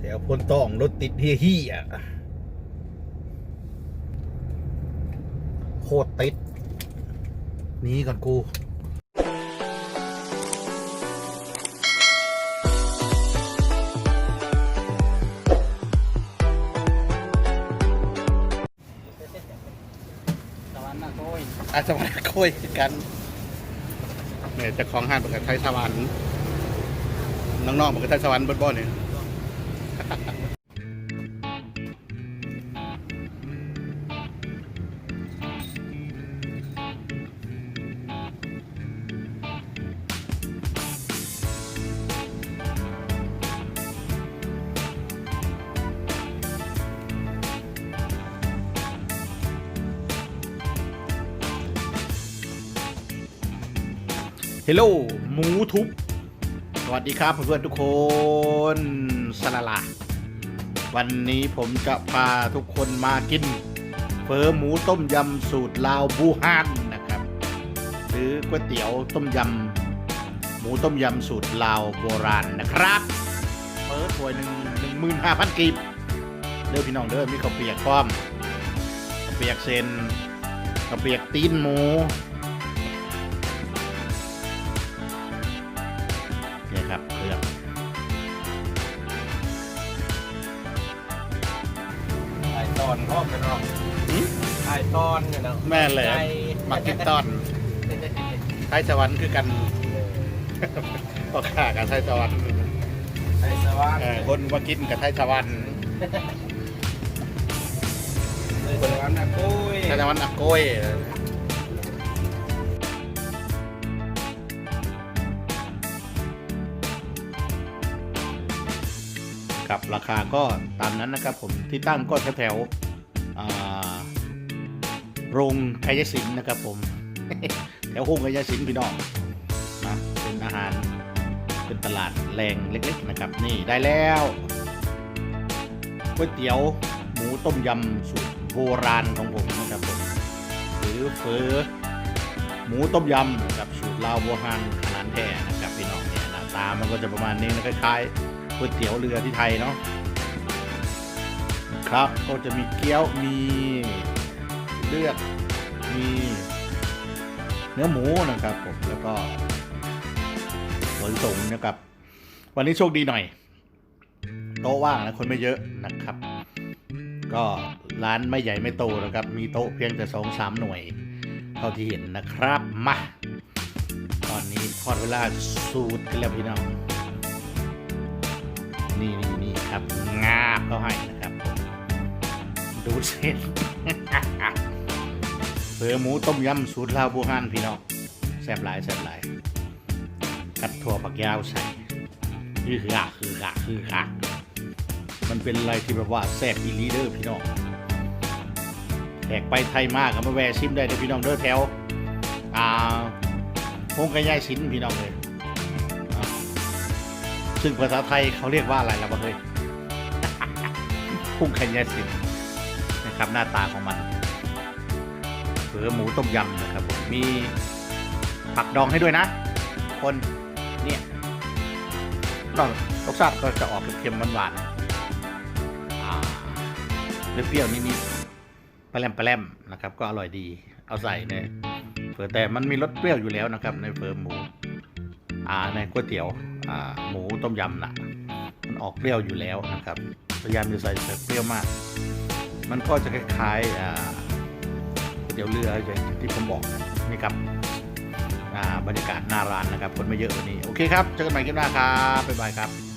แถวพนต้องรถติดเฮี้ยเฮี้ยโคตรติดหนี้ก่อนกูตะวันน่ะโกยอาสวรรค์คุยกันเนี่ยจะของห้างประกาศไทยสวรรค์น้องๆประกาศไทยสวรรค์บนบ่อเนี่ย ฮลโลหมูทุบ สวัสดีครับเพื่อนๆทุกคนสลาลาวันนี้ผมจะพาทุกคนมากินเฟอหมูต้มยำสูตรลาวบูฮานนะครับ หรือก๋วยเตี๋ยวต้มยำหมูต้มยำสูตรลาวโบราณนะครับเปิดถ้วยหนึ่งหนึ่งหมื่นห้าพันกีบเด้อพี่น้องเด้อมีข้าวเปียกพร้อมข้าวเปียกเซนข้าวเปียกตีนหมู อตอนพร้อมกันเนาะหืมไอตอนเนี่ยเนาะแม่นเลยใจมากินตอนไทยสวรรค์คือกันพ่อข้ากับไทยสวรรค์ไอสว่างเออคนมากินกับไทยสวรรค์ไอสว่างน่ะโกยไทยสวรรค์อักโกย ครับราคาก็ตามนั้นนะครับผมที่ตั้งก็แถวโรงไทยศิลป์นะครับผมแถวโฮงไทยศิลป์พี่น้องนะเป็นอาหารเป็นตลาดแรงเล็กๆนะครับนี่ได้แล้วก๋วยเตี๋ยวหมูต้มยำสูตรโบราณของผมนะครับผมหรือเฟอหมูต้มยำนะครับสูตรลาวโบราณขนาดแท้นะครับพี่น้องเนี่ยหน้าตามันก็จะประมาณนี้นะคล้ายๆ ก๋วยเตี๋ยวเรือที่ไทยเนาะครับก็จะมีเกี๊ยวมีเลือดมีเนื้อหมูนะครับผมแล้วก็สวนสูงนะครับ วันนี้โชคดีหน่อย โต๊ะว่างนะคนไม่เยอะนะครับ ก็ร้านไม่ใหญ่ไม่โตนะครับ มีโต๊ะเพียงแต่สองสามหน่วย เท่าที่เห็นนะครับมาตอนนี้ทอดเวลาสูตรกันแล้วพี่น้อง นี่นี่นี่ครับ งาบเขาให้นะครับ ดูเส้นเผือหมูต้มยำสูตรลาวโบราณพี่น้องแซ่บหลายแซ่บหลายกัดถั่วผักยาวใส่คืออะคืออะคืออะมันเป็นอะไรที่แบบว่าแซ่บอีลีเดอร์พี่น้องแขกไปไทยมากก็มาแวะชิมได้เด้อพี่น้องเด้อแถวอ่าพงกระยายสินพี่น้องเลย ซึ่งภาษาไทยเขาเรียกว่าอะไรล่ะบ้างเลยพุ่งขยาสินนะครับหน้าตาของมันเผือหมูต้มยำนะครับผมมีผักดองให้ด้วยนะ คนเนี่ยรสชาติก็จะออกเค็มๆหวานๆอ่าเปรี้ยวๆนิดๆปลาแรมปลาแรมนะครับ ก็อร่อยดีเอาใส่ในเผือแต่มันมีรสเปรี้ยวอยู่แล้วนะครับ ในเผือหมู ในก๋วยเตี๋ยวหมูต้มยำน่ะมันออกเปรี้ยวอยู่แล้วนะครับพยายามจะใส่เปรี้ยวมาก มันก็จะคล้ายๆก๋วยเตี๋ยวเรืออย่างที่ผมบอกนี่ครับบรรยากาศหน้าร้านนะครับ คนไม่เยอะวันนี้ โอเคครับ เจอกันใหม่คลิปหน้าครับ บ๊ายบายครับ